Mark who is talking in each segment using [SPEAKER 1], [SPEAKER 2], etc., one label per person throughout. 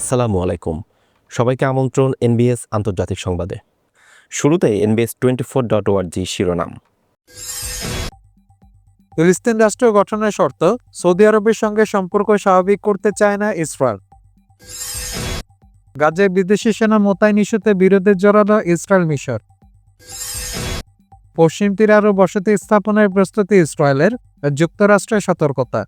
[SPEAKER 1] আসসালামু আলাইকুম সবাইকে আমন্ত্রণ এনবিএস আন্তর্জাতিক সংবাদে শুরুতে এনবিএস টোয়েন্টি ফোর ডট ওয়ার্জি শিরোনাম ফিলিস্তিন রাষ্ট্র গঠনের শর্ত সৌদি আরবের সঙ্গে সম্পর্ক স্বাভাবিক করতে চায় না ইসরায়েল গাজে বিদেশি সেনা মোতায়েন ইস্যুতে বিরোধে জড়াল ইসরায়েল মিশর পশ্চিম তীরে আরও বসতি স্থাপনের প্রস্তুতি ইসরায়েলের যুক্তরাষ্ট্রের সতর্কতা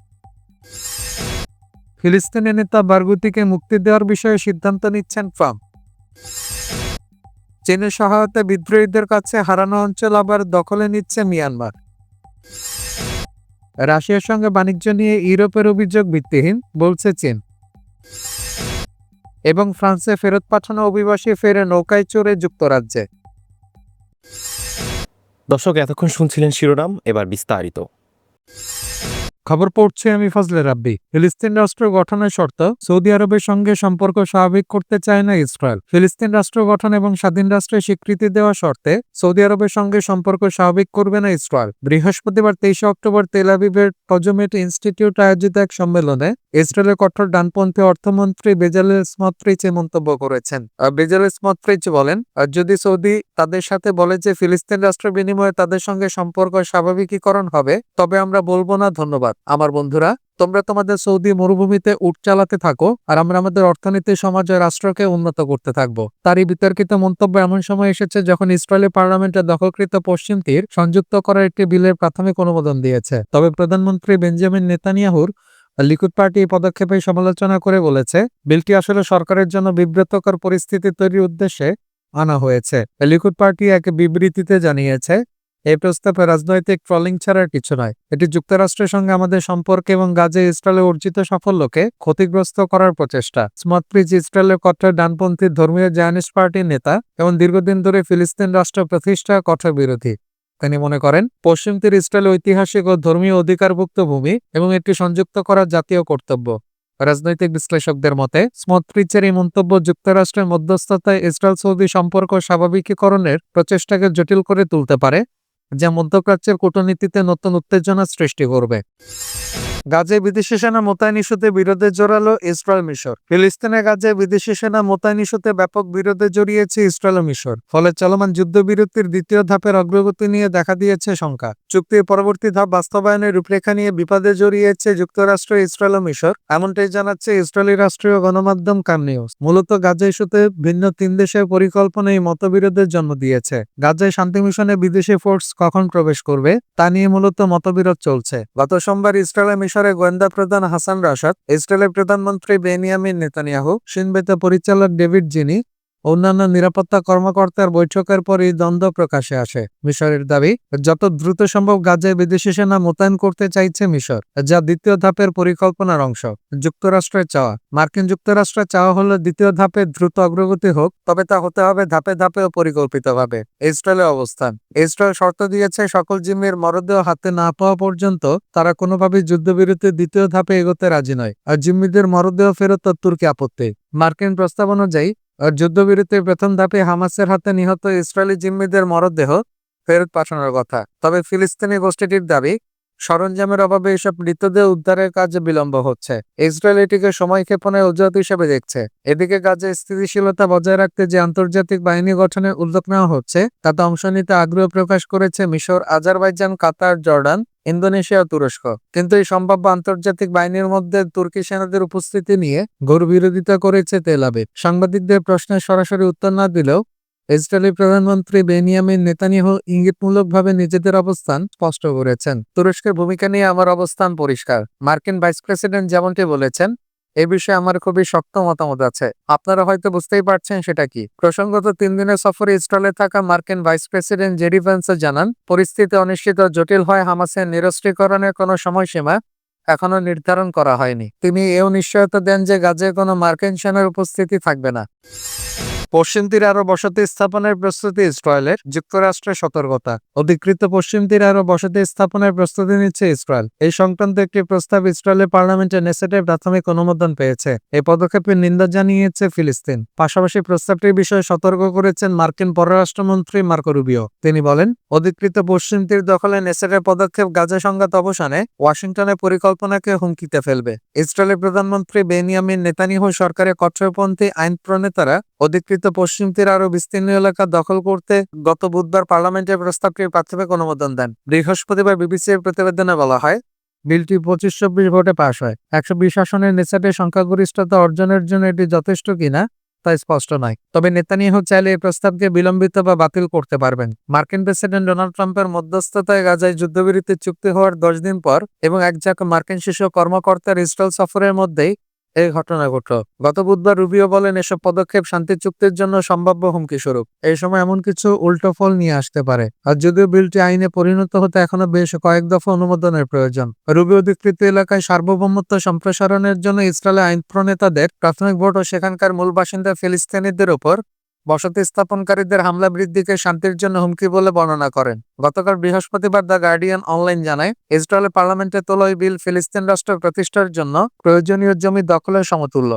[SPEAKER 1] ফিলিস্তিনি নেতা বারগুতিকে মুক্তি দেওয়ার বিষয়ে সিদ্ধান্ত নিচ্ছেন ট্রাম্প চীনের সহায়তা বিদ্রোহীদের কাছে হারানো অঞ্চল আবার দখলে নিচ্ছে মিয়ানমার রাশিয়ার সঙ্গে বাণিজ্য নিয়ে ইউরোপের অভিযোগ ভিত্তিহীন বলছে চীন এবং ফ্রান্সে ফেরত পাঠানো অভিবাসী ফেরে নৌকায় চড়ে যুক্তরাজ্যে
[SPEAKER 2] দর্শক এতক্ষণ শুনছিলেন শিরোনাম এবার বিস্তারিত খবর পড়ছি আমি ফজলে রাব্বি ফিলিস্তিন রাষ্ট্র গঠনের শর্ত সৌদি আরবের সঙ্গে সম্পর্ক স্বাভাবিক করতে চায় না ইসরায়েল ফিলিস্তিন রাষ্ট্র গঠন এবং স্বাধীন রাষ্ট্রের স্বীকৃতি দেওয়া শর্তে সৌদি আরবের সঙ্গে সম্পর্ক স্বাভাবিক করবে না ইসরায়েল বৃহস্পতিবার তেইশে অক্টোবর তেল আবিবের টজমেট ইনস্টিটিউট আয়োজিত এক সম্মেলনে ইসরায়েলের কঠোর ডানপন্থী অর্থমন্ত্রী বেজাল স্মত্রিচ এ মন্তব্য করেছেন বেজাল স্মত্রিচ বলেন যদি সৌদি তাদের সাথে বলে যে ফিলিস্তিন রাষ্ট্রের বিনিময়ে তাদের সঙ্গে সম্পর্ক স্বাভাবিকীকরণ হবে তবে আমরা বলবো না ধন্যবাদ আমার বন্ধুরা তোমরা তোমাদের সৌদি মরুভূমিতে উট চালাতে থাকো আর আমরা আমাদের অর্থনীতি সমাজ ও রাষ্ট্রকে উন্নত করতে থাকবো তারই বিতর্কিত মন্তব্য এমন সময় এসেছে যখন ইসরায়েলি পার্লামেন্টের দখলকৃত পশ্চিম তীর সংযুক্ত করার একটি বিলের প্রাথমিক অনুমোদন দিয়েছে তবে প্রধানমন্ত্রী বেঞ্জামিন নেতানিয়াহুর লিকুইড পার্টি এই পদক্ষেপের সমালোচনা করে বলেছে বিলটি আসলে সরকারের জন্য বিব্রতকর পরিস্থিতি তৈরির উদ্দেশ্যে আনা হয়েছে লিকুইড পার্টি এক বিবৃতিতে জানিয়েছে এই প্রস্তাবে রাজনৈতিক ট্রলিং ছাড়ার কিছু নয় এটি যুক্তরাষ্ট্রের সঙ্গে আমাদের সম্পর্কে এবং গাজে ইসরায়েলে অর্জিত সাফল্যকে ক্ষতিগ্রস্ত করার প্রচেষ্টা স্মতপ্রিজ ইসরায়েলের কঠোর ডানপন্থী ধর্মীয় জায়নিস পার্টির নেতা এবং দীর্ঘদিন ধরে ফিলিস্তিন রাষ্ট্র প্রতিষ্ঠা কঠোর বিরোধী তিনি মনে করেন পশ্চিম তীর ইসরায়েল ঐতিহাসিক ও ধর্মীয় অধিকারভুক্ত ভূমি এবং এটি সংযুক্ত করা জাতীয় কর্তব্য রাজনৈতিক বিশ্লেষকদের মতে স্মতপ্রিচের এই মন্তব্য যুক্তরাষ্ট্রের মধ্যস্থতায় ইসরায়েল সৌদি সম্পর্ক স্বাভাবিকীকরণের প্রচেষ্টাকে জটিল করে তুলতে পারে যা মধ্যপ্রাচ্যের কূটনীতিতে নতুন উত্তেজনা সৃষ্টি করবে
[SPEAKER 1] গাজে বিদেশি সেনা মোতায়েন ইস্যুতে বিরোধে জড়ালো ইসরায়েল মিশর ফিলিস্তিনে গাজে বিদেশি সেনা মোতায়েন ইস্যুতে ব্যাপক বিরোধে জড়িয়েছে ইসরায়েল মিশর ফলে চলমান যুদ্ধবিরতির দ্বিতীয় ধাপের অগ্রগতি নিয়ে দেখা দিয়েছে শঙ্কা চুক্তির পরবর্তী ধাপ বাস্তবায়নের রূপরেখা নিয়ে বিপদে জড়িয়েছে যুক্তরাষ্ট্র ইসরায়েল মিশর এমনটাই জানাচ্ছে ইসরায়েলি রাষ্ট্রীয় গণমাধ্যম কান নিউজ মূলত গাজা ইস্যুতে ভিন্ন তিন দেশের পরিকল্পনা এই মতবিরোধের জন্ম দিয়েছে গাজায় শান্তি মিশনে বিদেশি ফোর্স কখন প্রবেশ করবে তা নিয়ে মূলত মতবিরোধ চলছে গত সোমবার ইসরায়েল মিশর মিশরে গোয়েন্দা প্রধান হাসান রাশাদ ইসরায়েলের প্রধানমন্ত্রী বেনিয়ামিন নেতানিয়াহু সিনবেতা পরিচালক ডেভিড জিনি অন্যান্য নিরাপত্তা কর্মকর্তার বৈঠকের পরই দ্বন্দ্ব প্রকাশে আসে মিশরের দাবি যত দ্রুত সম্ভব গাজায় বিদেশি সেনা মোতায়েন করতে চাইছে মিশর যা দ্বিতীয় ধাপের পরিকল্পনার অংশ যুক্তরাষ্ট্রের চাওয়া মার্কিন যুক্তরাষ্ট্রের চাওয়া হলো দ্বিতীয় ধাপে দ্রুত অগ্রগতি হোক তবে তা হতে হবে ধাপে ধাপে ও পরিকল্পিতভাবে ইসরায়েলের অবস্থান ইসরায়েল শর্ত দিয়েছে সকল জিম্মির মরদেহ হাতে না পাওয়া পর্যন্ত তারা কোনোভাবেই যুদ্ধবিরতির দ্বিতীয় ধাপে এগোতে রাজি নয় আর জিম্মিদের মরদেহ ফেরত তুর্কি আপত্তি মার্কিন প্রস্তাব অনুযায়ী যুদ্ধবিরতির প্রথম ধাপে হামাসের হাতে নিহত ইসরায়েলি জিম্মিদের মরদেহ ফেরত পাঠানোর কথা তবে ফিলিস্তিনি গোষ্ঠীটির দাবি সরঞ্জামের অভাবে এসব মৃতদেহ উদ্ধারের কাজে বিলম্ব হচ্ছে ইসরায়েল এটিকে সময় ক্ষেপণের অজুহাত হিসেবে দেখছে এদিকে গাজে স্থিতিশীলতা বজায় রাখতে যে আন্তর্জাতিক বাহিনী গঠনের উদ্যোগ নেওয়া হচ্ছে তাতে অংশ নিতে আগ্রহ প্রকাশ করেছে মিশর আজারবাইজান কাতার জর্ডান ইন্দোনেশিয়া ও তুরস্ক কিন্তু এই সম্ভাব্য আন্তর্জাতিক বাহিনীর মধ্যে তুর্কি সেনাদের উপস্থিতি নিয়ে ঘোর বিরোধিতা করেছে তেল সাংবাদিকদের প্রশ্নের সরাসরি উত্তর না দিলেও ইসরায়েলি প্রধানমন্ত্রী বেনিয়ামিন নেতানিয়াহু ইঙ্গিতমূলকভাবে নিজেদের অবস্থান স্পষ্ট করেছেন তুরস্কের ভূমিকা নিয়ে আমার অবস্থান পরিষ্কার মার্কিন ভাইস প্রেসিডেন্ট যেমনটি বলেছেন এ বিষয়ে আমার খুবই শক্ত মতামত আছে আপনারা হয়তো বুঝতেই পারছেন সেটা কি প্রসঙ্গত তিন দিনের সফরে ইসরায়েলে থাকা মার্কিন ভাইস প্রেসিডেন্ট জেডি ভ্যান্সে জানান পরিস্থিতি অনিশ্চিত জটিল হয় হামাসের নিরস্ত্রীকরণের কোনো সময়সীমা এখনো নির্ধারণ করা হয়নি তিনি এও নিশ্চয়তা দেন যে গাজে কোনো মার্কিন সেনার উপস্থিতি থাকবে না পশ্চিম তীর আরো বসতি স্থাপনের প্রস্তুতি ইসরায়েলের যুক্তরাষ্ট্রের সতর্কতা অধিকৃত পশ্চিম তীর আরো বসতি স্থাপনের প্রস্তুতি নিচ্ছে ইসরায়েল এই সংক্রান্ত একটি প্রস্তাব ইসরায়েলের পার্লামেন্টের নেসেটের প্রাথমিক অনুমোদন পেয়েছে এই পদক্ষেপের নিন্দা জানিয়েছে ফিলিস্তিন পাশাপাশি প্রস্তাবটির বিষয়ে সতর্ক করেছেন মার্কিন পররাষ্ট্রমন্ত্রী মার্কো রুবিও তিনি বলেন অধিকৃত পশ্চিম তীর দখলে নেসেটের পদক্ষেপ গাজা সংঘাত অবসানে ওয়াশিংটনের পরিকল্পনাকে হুমকিতে ফেলবে ইসরায়েলের প্রধানমন্ত্রী বেনিয়ামিন নেতানিহ সরকারের কঠোরপন্থী আইন প্রণেতারা অধিকৃত পশ্চিম তীর আরো বিস্তীর্ণ এলাকা দখল করতে গত বুধবার পার্লামেন্টের প্রস্তাবকে প্রাথমিক অনুমোদন দেন বৃহস্পতিবার এর প্রতিবেদনে বলা হয় বিলটি পঁচিশ চব্বিশ ভোটে পাশ হয় একশো বিশ আসনের নেচাটে সংখ্যাগরিষ্ঠতা অর্জনের জন্য এটি যথেষ্ট কিনা তা স্পষ্ট নয় তবে নেতানিয়াহু চাইলে এই প্রস্তাবকে বিলম্বিত বা বাতিল করতে পারবেন মার্কিন প্রেসিডেন্ট ডোনাল্ড ট্রাম্পের মধ্যস্থতায় গাজায় যুদ্ধবিরতির চুক্তি হওয়ার দশ দিন পর এবং একঝাঁক মার্কিন শিশু কর্মকর্তার ইস্টল সফরের মধ্যেই এই ঘটনা ঘটল গত বুধবার রুবিও বলেন এসব পদক্ষেপ শান্তি চুক্তির জন্য সম্ভাব্য হুমকি স্বরূপ এই সময় এমন কিছু উল্টো ফল নিয়ে আসতে পারে আর যদিও বিলটি আইনে পরিণত হতে এখনো বেশ কয়েক দফা অনুমোদনের প্রয়োজন রুবিও অধিকৃত এলাকায় সার্বভৌমত্ব সম্প্রসারণের জন্য ইসরায়েলের আইন প্রণেতাদের প্রাথমিক ভোট ও সেখানকার মূল বাসিন্দা ফিলিস্তিনিদের ওপর বসতি স্থাপনকারীদের হামলা বৃদ্ধিকে শান্তির জন্য হুমকি বলে বর্ণনা করেন গতকাল বৃহস্পতিবার দ্য গার্ডিয়ান অনলাইন জানায় ইসরায়েলের পার্লামেন্টে তোলা বিল ফিলিস্তিন রাষ্ট্র প্রতিষ্ঠার জন্য প্রয়োজনীয় জমি দখলের সমতুল্য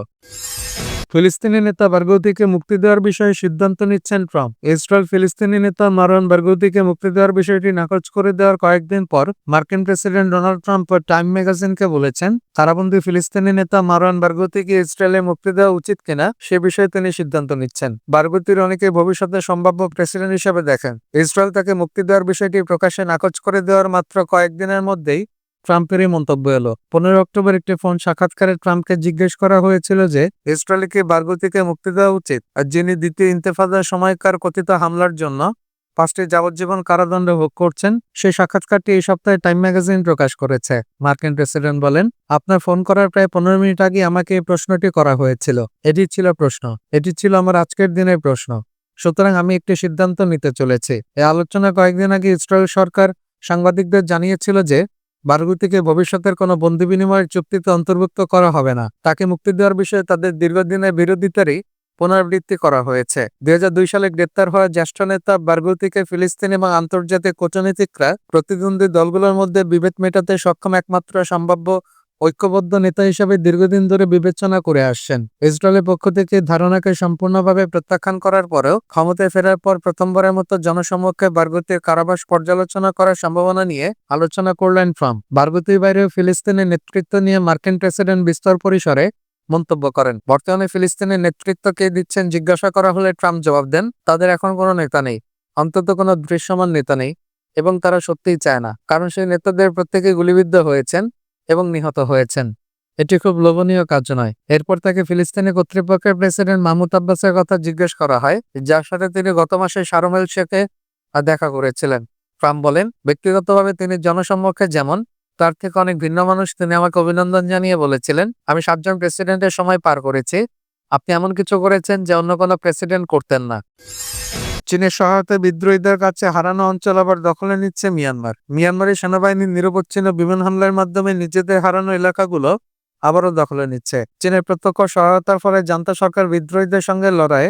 [SPEAKER 1] ফিলিস্তিনি নেতা বারগৌতিকে মুক্তি দেওয়ার বিষয়ে সিদ্ধান্ত নিচ্ছেন ট্রাম্প ইসরায়েল ফিলিস্তিনি নেতা মারওয়ান বারগৌতিকে মুক্তি দেওয়ার বিষয়টি নাকচ করে দেওয়ার কয়েকদিন পর মার্কিন প্রেসিডেন্ট ডোনাল্ড ট্রাম্প টাইম ম্যাগাজিনকে বলেছেন কারাবন্দি ফিলিস্তিনি নেতা মারওয়ান বার্গতিকে ইসরায়েলে মুক্তি দেওয়া উচিত কিনা সে বিষয়ে তিনি সিদ্ধান্ত নিচ্ছেন বার্গতির অনেকে ভবিষ্যতে সম্ভাব্য প্রেসিডেন্ট হিসেবে দেখেন ইসরায়েল তাকে মুক্তি দেওয়ার বিষয়টি প্রকাশ্যে নাকচ করে দেওয়ার মাত্র কয়েকদিনের মধ্যেই ট্রাম্পেরই মন্তব্য এলো পনেরো অক্টোবর একটি ফোন সাক্ষাৎকারে ট্রাম্পকে জিজ্ঞেস করা হয়েছিল যে ইসরায়েলকে বার্গো থেকে মুক্তি দেওয়া উচিত আর যিনি দ্বিতীয় ইন্তেফাদার সময়কার কথিত হামলার জন্য পাঁচটি যাবজ্জীবন কারাদণ্ড ভোগ করছেন সেই সাক্ষাৎকারটি এই সপ্তাহে টাইম ম্যাগাজিন প্রকাশ করেছে মার্কিন প্রেসিডেন্ট বলেন আপনার ফোন করার প্রায় পনেরো মিনিট আগে আমাকে এই প্রশ্নটি করা হয়েছিল এটি ছিল প্রশ্ন এটি ছিল আমার আজকের দিনের প্রশ্ন সুতরাং আমি একটি সিদ্ধান্ত নিতে চলেছি এই আলোচনা কয়েকদিন আগে ইসরায়েল সরকার সাংবাদিকদের জানিয়েছিল যে বারগুতিকে ভবিষ্যতের কোনো বন্দি বিনিময়ের চুক্তিতে অন্তর্ভুক্ত করা হবে না তাকে মুক্তি দেওয়ার বিষয়ে তাদের দীর্ঘদিনের বিরোধিতারই পুনরাবৃত্তি করা হয়েছে দুই সালে গ্রেপ্তার হওয়া জ্যেষ্ঠ নেতা বারগুতিকে ফিলিস্তিন এবং আন্তর্জাতিক কূটনীতিকরা প্রতিদ্বন্দ্বী দলগুলোর মধ্যে বিভেদ মেটাতে সক্ষম একমাত্র সম্ভাব্য ঐক্যবদ্ধ নেতা হিসেবে দীর্ঘদিন ধরে বিবেচনা করে আসছেন ইসরায়েলের পক্ষ থেকে ধারণাকে সম্পূর্ণভাবে প্রত্যাখ্যান করার পরেও ক্ষমতায় ফেরার পর প্রথমবারের মতো জনসমক্ষে বারগতির কারাবাস পর্যালোচনা করার সম্ভাবনা নিয়ে আলোচনা করলেন ট্রাম্প বারগতির বাইরেও ফিলিস্তিনের নেতৃত্ব নিয়ে মার্কিন প্রেসিডেন্ট বিস্তর পরিসরে মন্তব্য করেন বর্তমানে ফিলিস্তিনের নেতৃত্ব কে দিচ্ছেন জিজ্ঞাসা করা হলে ট্রাম্প জবাব দেন তাদের এখন কোনো নেতা নেই অন্তত কোনো দৃশ্যমান নেতা নেই এবং তারা সত্যিই চায় না কারণ সেই নেতাদের প্রত্যেকে গুলিবিদ্ধ হয়েছেন এবং নিহত হয়েছেন এটি খুব লোভনীয় কাজ নয় এরপর তাকে ফিলিস্তিনি কর্তৃপক্ষের প্রেসিডেন্ট মাহমুদ আব্বাসের কথা জিজ্ঞেস করা হয় যার সাথে তিনি গত মাসে সারমেল শেখে দেখা করেছিলেন ফ্রাম বলেন ব্যক্তিগতভাবে তিনি জনসম্মুখে যেমন তার থেকে অনেক ভিন্ন মানুষ তিনি আমাকে অভিনন্দন জানিয়ে বলেছিলেন আমি সাতজন প্রেসিডেন্টের সময় পার করেছি আপনি এমন কিছু করেছেন যে অন্য কোনো প্রেসিডেন্ট করতেন না চীনের সহায়তা বিদ্রোহীদের কাছে হারানো অঞ্চল আবার দখলে নিচ্ছে মিয়ানমার মিয়ানমারের সেনাবাহিনীর নিরবচ্ছিন্ন বিমান হামলার মাধ্যমে নিজেদের হারানো এলাকাগুলো আবারও দখলে নিচ্ছে চীনের প্রত্যক্ষ সহায়তার ফলে জান্তা সরকার বিদ্রোহীদের সঙ্গে লড়াই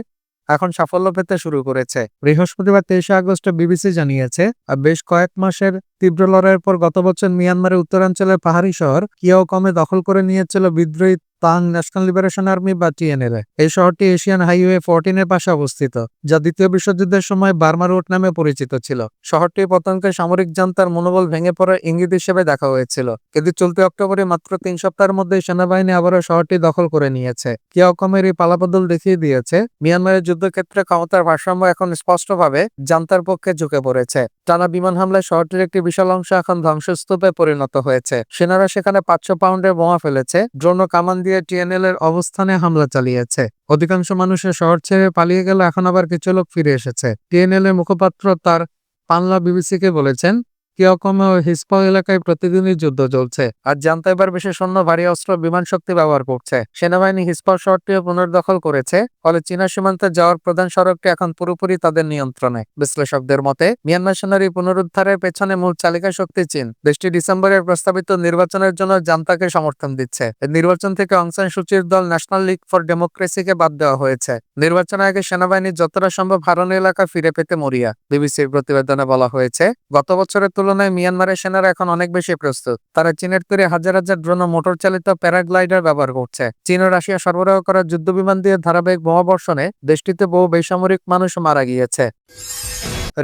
[SPEAKER 1] এখন সাফল্য পেতে শুরু করেছে বৃহস্পতিবার তেইশে আগস্ট বিবিসি জানিয়েছে আর বেশ কয়েক মাসের তীব্র লড়াইয়ের পর গত বছর মিয়ানমারের উত্তরাঞ্চলের পাহাড়ি শহর কিয়াও কমে দখল করে নিয়েছিল বিদ্রোহী তাং ন্যাশনাল লিবারেশন আর্মি বা টিএনএলএ এই শহরটি এশিয়ান হাইওয়ে ফোরটিনের পাশে অবস্থিত যা দ্বিতীয় বিশ্বযুদ্ধের সময় বার্মা রোড নামে পরিচিত ছিল শহরটি পতনকে সামরিক জনতার মনোবল ভেঙে পড়ার ইঙ্গিত হিসেবে দেখা হয়েছিল কিন্তু চলতি অক্টোবরে মাত্র তিন সপ্তাহের মধ্যে সেনাবাহিনী আবারও শহরটি দখল করে নিয়েছে কিয়কমের এই পালাবদল দেখিয়ে দিয়েছে মিয়ানমারের যুদ্ধক্ষেত্রে ক্ষমতার ভারসাম্য এখন স্পষ্টভাবে জান্তার পক্ষে ঝুঁকে পড়েছে টানা বিমান হামলায় শহরটির একটি বিশাল অংশ এখন ধ্বংসস্তূপে পরিণত হয়েছে সেনারা সেখানে পাঁচশো পাউন্ডের বোমা ফেলেছে ড্রোন কামান দিয়ে দিয়ে টিএনএলের অবস্থানে হামলা চালিয়েছে অধিকাংশ মানুষের শহর ছেড়ে পালিয়ে গেল এখন আবার কিছু লোক ফিরে এসেছে টিএনএল এর মুখপাত্র তার পানলা বিবিসিকে বলেছেন কিয়কম হিসপা এলাকায় প্রতিদিনই যুদ্ধ চলছে আর জানতে পারবে সে সৈন্য ভারী অস্ত্র বিমান শক্তি ব্যবহার করছে সেনাবাহিনী হিসপা শহরটিও পুনর্দখল করেছে ফলে চীনা সীমান্তে যাওয়ার প্রধান সড়কটি এখন পুরোপুরি তাদের নিয়ন্ত্রণে বিশ্লেষকদের মতে মিয়ানমার সেনার পুনরুদ্ধারের পেছনে মূল চালিকা শক্তি চীন দেশটি ডিসেম্বরের প্রস্তাবিত নির্বাচনের জন্য জান্তাকে সমর্থন দিচ্ছে নির্বাচন থেকে অংশান সূচির দল ন্যাশনাল লিগ ফর ডেমোক্রেসিকে বাদ দেওয়া হয়েছে নির্বাচনের আগে সেনাবাহিনী যতটা সম্ভব হারানো এলাকা ফিরে পেতে মরিয়া বিবিসির প্রতিবেদনে বলা হয়েছে গত বছরের তুলনায় মিয়ানমারের সেনারা এখন অনেক বেশি প্রস্তুত তারা চীনের তৈরি হাজার হাজার ড্রোন মোটর চালিত প্যারাগ্লাইডার ব্যবহার করছে চীন ও রাশিয়া সরবরাহ করা যুদ্ধ বিমান দিয়ে ধারাবাহিক বোমাবর্ষণে দেশটিতে বহু বেসামরিক মানুষ মারা গিয়েছে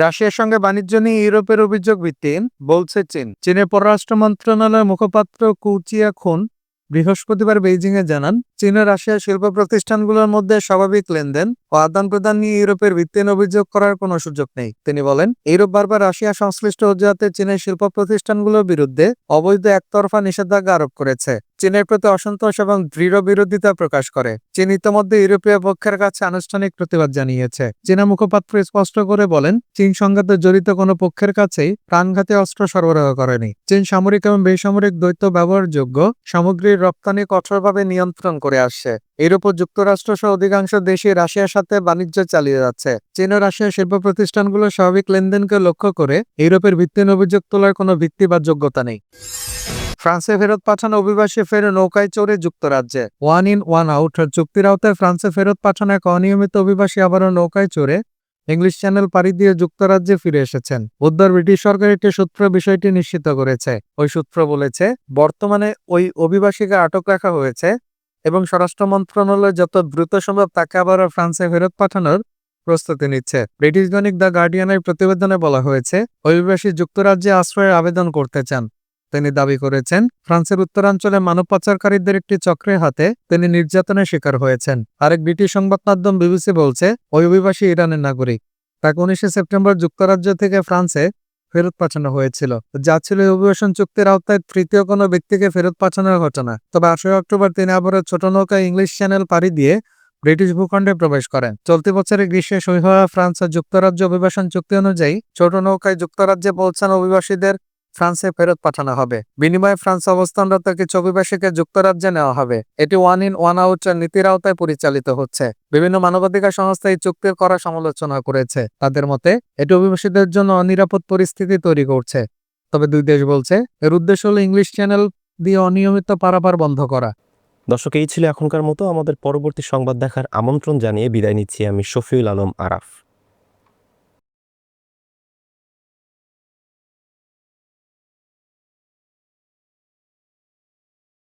[SPEAKER 1] রাশিয়ার সঙ্গে বাণিজ্য নিয়ে ইউরোপের অভিযোগ ভিত্তিহীন বলছে চীন চীনের পররাষ্ট্র মন্ত্রণালয়ের মুখপাত্র কুচিয়া খুন বৃহস্পতিবার বেইজিংয়ে জানান চীন ও রাশিয়ার শিল্প প্রতিষ্ঠানগুলোর মধ্যে স্বাভাবিক লেনদেন ও আদান প্রদান নিয়ে ইউরোপের ভিত্তিহীন অভিযোগ করার কোনো সুযোগ নেই তিনি বলেন ইউরোপ বারবার রাশিয়া সংশ্লিষ্ট অজুহাতে চীনের শিল্প প্রতিষ্ঠানগুলোর বিরুদ্ধে অবৈধ একতরফা নিষেধাজ্ঞা আরোপ করেছে চীনের প্রতি অসন্তোষ এবং দৃঢ় বিরোধিতা প্রকাশ করে চীন ইতিমধ্যে ইউরোপীয় পক্ষের কাছে আনুষ্ঠানিক প্রতিবাদ জানিয়েছে চীনা মুখপাত্র স্পষ্ট করে বলেন চীন সংঘাতে জড়িত কোনো পক্ষের কাছেই প্রাণঘাতী অস্ত্র সরবরাহ করেনি চীন সামরিক এবং বেসামরিক দ্বৈত ব্যবহারযোগ্য সামগ্রীর রপ্তানি কঠোরভাবে নিয়ন্ত্রণ করে আসছে ইউরোপ ও যুক্তরাষ্ট্র সহ অধিকাংশ দেশই রাশিয়ার সাথে বাণিজ্য চালিয়ে যাচ্ছে চীন ও রাশিয়ার শিল্প প্রতিষ্ঠানগুলো স্বাভাবিক লেনদেনকে লক্ষ্য করে ইউরোপের ভিত্তিহীন অভিযোগ তোলার কোনো ভিত্তি বা যোগ্যতা নেই ফ্রান্সে ফেরত পাঠানো অভিবাসী ফের নৌকায় চড়ে যুক্তরাজ্যে ওয়ান ইন ওয়ান আউট চুক্তির আওতায় ফ্রান্সে ফেরত পাঠানো এক অনিয়মিত অভিবাসী আবারও নৌকায় চড়ে ইংলিশ চ্যানেল পাড়ি দিয়ে যুক্তরাজ্যে ফিরে এসেছেন বুধবার ব্রিটিশ সরকার একটি সূত্র বিষয়টি নিশ্চিত করেছে ওই সূত্র বলেছে বর্তমানে ওই অভিবাসীকে আটক রাখা হয়েছে এবং স্বরাষ্ট্র মন্ত্রণালয় যত দ্রুত সম্ভব তাকে আবারও ফ্রান্সে ফেরত পাঠানোর প্রস্তুতি নিচ্ছে ব্রিটিশ দৈনিক দ্য গার্ডিয়ানের প্রতিবেদনে বলা হয়েছে অভিবাসী যুক্তরাজ্যে আশ্রয়ের আবেদন করতে চান তিনি দাবি করেছেন ফ্রান্সের উত্তরাঞ্চলে মানব পাচারকারীদের একটি চক্রের হাতে তিনি নির্যাতনের শিকার হয়েছেন আরেক ব্রিটিশ সংবাদ মাধ্যম বিবিসি বলছে ওই অভিবাসী ইরানের নাগরিক তাকে উনিশে সেপ্টেম্বর যুক্তরাজ্য থেকে ফ্রান্সে ফেরত পাঠানো হয়েছিল যা ছিল অভিবাসন চুক্তির আওতায় তৃতীয় কোনো ব্যক্তিকে ফেরত পাঠানোর ঘটনা তবে আটই অক্টোবর তিনি আবারও ছোট নৌকায় ইংলিশ চ্যানেল পাড়ি দিয়ে ব্রিটিশ ভূখণ্ডে প্রবেশ করেন চলতি বছরে গ্রীষ্মে সই হওয়া ফ্রান্স ও যুক্তরাজ্য অভিবাসন চুক্তি অনুযায়ী ছোট নৌকায় যুক্তরাজ্যে পৌঁছানো অভিবাসীদের ফ্রান্সে ফেরত পাঠানো হবে বিনিময়ে ফ্রান্স অবস্থানরত কিছু অভিবাসীকে যুক্তরাজ্যে নেওয়া হবে এটি ওয়ান ইন ওয়ান আউটের নীতির আওতায় পরিচালিত হচ্ছে বিভিন্ন মানবাধিকার সংস্থা এই চুক্তির করা সমালোচনা করেছে তাদের মতে এটি অভিবাসীদের জন্য অনিরাপদ পরিস্থিতি তৈরি করছে তবে দুই দেশ বলছে এর উদ্দেশ্য হল ইংলিশ চ্যানেল দিয়ে অনিয়মিত পারাপার বন্ধ করা
[SPEAKER 2] দর্শক এই ছিল এখনকার মতো আমাদের পরবর্তী সংবাদ দেখার আমন্ত্রণ জানিয়ে বিদায় নিচ্ছি আমি শফিউল আলম আরাফ